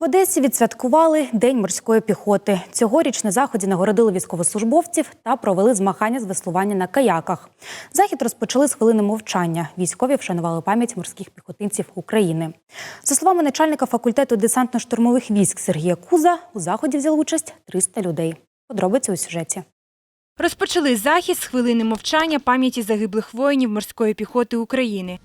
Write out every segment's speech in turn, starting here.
В Одесі відсвяткували День морської піхоти. Цьогоріч на заході нагородили військовослужбовців та провели змагання з веслування на каяках. Захід розпочали з хвилини мовчання. Військові вшанували пам'ять морських піхотинців України. За словами начальника факультету десантно-штурмових військ Сергія Куза, у заході взяли участь 300 людей. Подробиці у сюжеті. Розпочали захід з хвилини мовчання пам'яті загиблих воїнів морської піхоти України.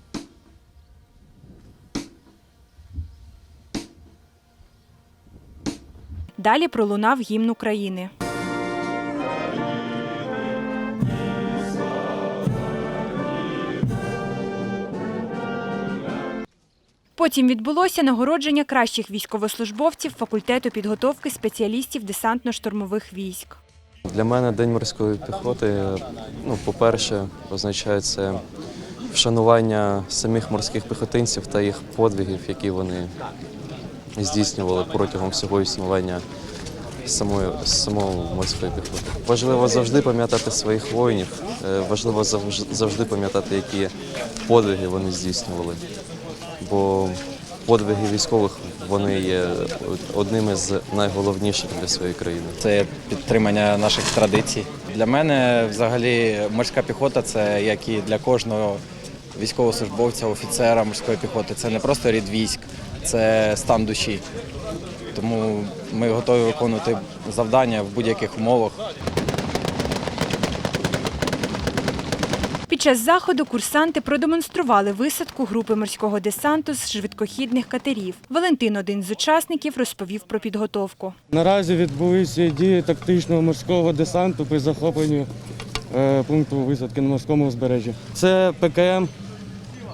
Далі пролунав гімн України. Потім відбулося нагородження кращих військовослужбовців факультету підготовки спеціалістів десантно-штурмових військ. Для мене День морської піхоти, ну, по-перше, означає це вшанування самих морських піхотинців та їх подвигів, які вони здійснювали протягом всього існування самої, самої морської піхоти. Важливо завжди пам'ятати своїх воїнів, е, важливо завжди пам'ятати, які подвиги вони здійснювали. Бо подвиги військових вони є одними з найголовніших для своєї країни. Це підтримання наших традицій. Для мене взагалі морська піхота це як і для кожного військовослужбовця, офіцера морської піхоти. Це не просто рід військ, це стан душі. Тому ми готові виконувати завдання в будь-яких умовах. Під час заходу курсанти продемонстрували висадку групи морського десанту з швидкохідних катерів. Валентин, один з учасників, розповів про підготовку. Наразі відбулися дії тактичного морського десанту при захопленні е, пункту висадки на морському узбережжі. Це ПКМ,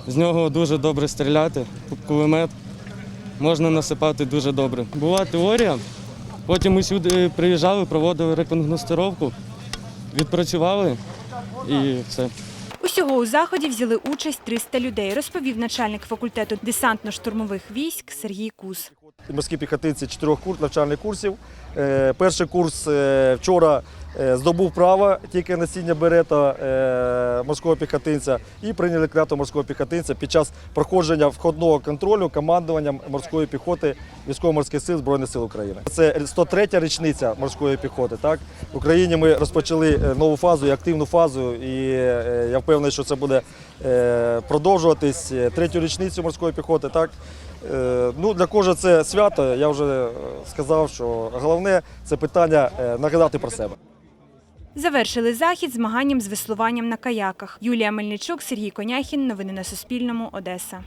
з нього дуже добре стріляти, кулемет, можна насипати дуже добре. Була теорія, потім ми сюди приїжджали, проводили рекогностировку, відпрацювали і все. Усього у заході взяли участь 300 людей, розповів начальник факультету десантно-штурмових військ Сергій Кус. Морські піхотинці чотирьох курс навчальних курсів. Е, Перший курс е, вчора е, здобув право тільки носіння берета морського піхотинця і прийняли клятву морського піхотинця під час проходження входного контролю командуванням морської піхоти військово-морських сил Збройних сил України. Це 103-я річниця морської піхоти. Так в Україні ми розпочали нову фазу і активну фазу, і я впевнений, що це буде продовжуватись третю річницю морської піхоти. Так Ну, для кожного це свято. Я вже е, сказав, що головне це питання е, нагадати про себе. Завершили захід змаганням з веслуванням на каяках. Юлія Мельничук, Сергій Коняхін. Новини на Суспільному. Одеса.